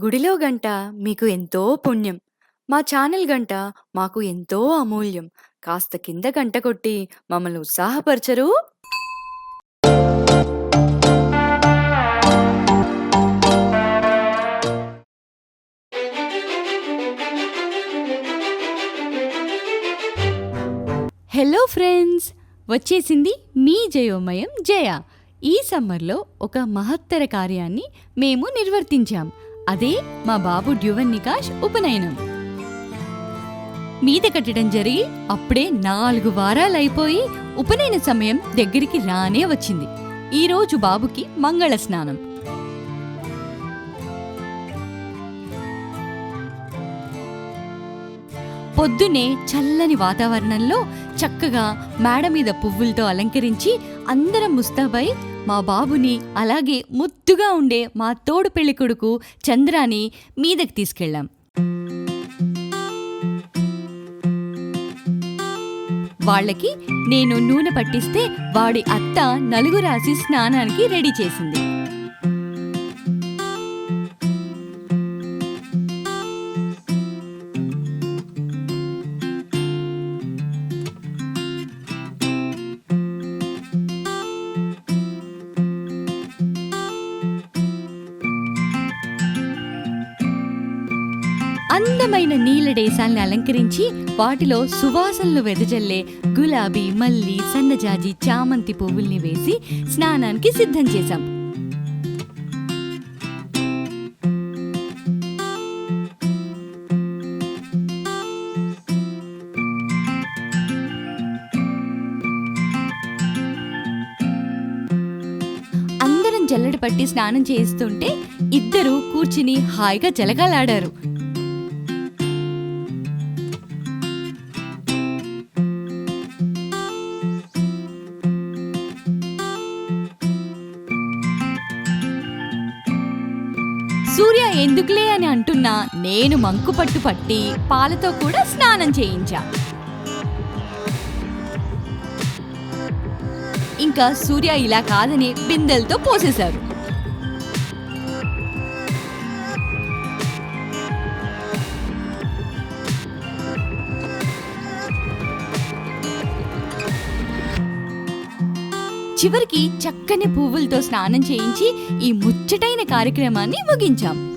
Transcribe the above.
గుడిలో గంట మీకు ఎంతో పుణ్యం. మా ఛానల్ గంట మాకు ఎంతో అమూల్యం. కాస్త కింద గంట కొట్టి మమ్మల్ని ఉత్సాహపరచరు? హలో ఫ్రెండ్స్ వచ్చేసింది మీ జయోమయం జయ ఈ సమ్మర్లో ఒక మహత్తర కార్యాన్ని మేము నిర్వర్తించాం అదే మా బాబు డ్యువన్ నికాష్ ఉపనయనం. మీద కట్టడం జరిగి అప్పుడే నాలుగు వారాలు అయిపోయి ఉపనయన సమయం దగ్గరికి రానే వచ్చింది. ఈ రోజు బాబుకి మంగళ స్నానం. పొద్దునే చల్లని వాతావరణంలో చక్కగా మేడ మీద పువ్వులతో అలంకరించి అందరం ముస్తాబై మా బాబుని అలాగే ముద్దుగా ఉండే మా తోడు పెళ్ళి కొడుకు చంద్రాని మీదకి తీసుకెళ్ళాం. వాళ్ళకి నేను నూనె పట్టిస్తే వాడి అత్త నలుగు రాసి స్నానానికి రెడీ చేసింది. అందమైన నీల డేసాల్ని అలంకరించి వాటిలో సువాసనలు వెదజల్లే గులాబీ మల్లి సన్నజాజి చామంతి పువ్వుల్ని వేసి స్నానానికి సిద్ధం చేశాం. అందరం జల్లడి పట్టి స్నానం చేయిస్తుంటే ఇద్దరు కూర్చుని హాయిగా జలగాలాడారు. సూర్య ఎందుకులే అని అంటున్నా నేను మంకు పట్టు పట్టి పాలతో కూడా స్నానం చేయించా. ఇంకా సూర్య ఇలా కాదని బిందెలతో పోసేశారు. చివరికి చక్కని పువ్వులతో స్నానం చేయించి ఈ ముచ్చటైన కార్యక్రమాన్ని ముగించాం.